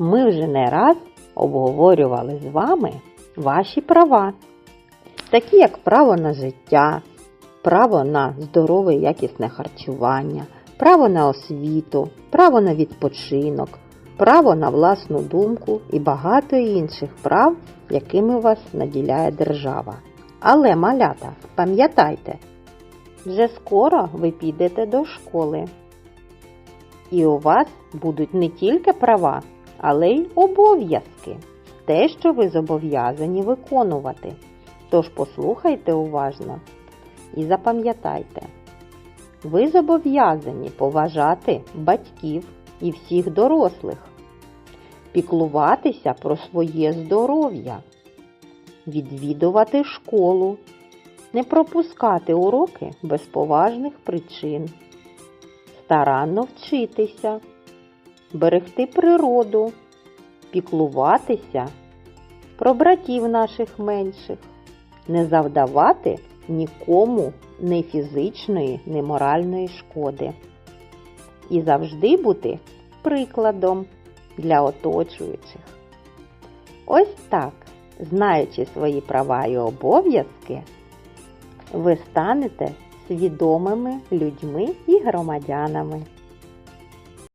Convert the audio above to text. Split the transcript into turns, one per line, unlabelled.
ми вже не раз обговорювали з вами ваші права, такі як право на життя, право на здорове і якісне харчування, право на освіту, право на відпочинок, право на власну думку і багато інших прав, якими вас наділяє держава. Але, малята, пам'ятайте, вже скоро ви підете до школи. І у вас будуть не тільки права, але й обов'язки. Те, що ви зобов'язані виконувати. Тож послухайте уважно і запам'ятайте. Ви зобов'язані поважати батьків і всіх дорослих, піклуватися про своє здоров'я, відвідувати школу, не пропускати уроки без поважних причин, старанно вчитися, берегти природу, піклуватися про братів наших менших, не завдавати нікому ні фізичної, ні моральної шкоди. І завжди бути прикладом для оточуючих. Ось так, знаючи свої права і обов'язки, ви станете свідомими людьми і громадянами.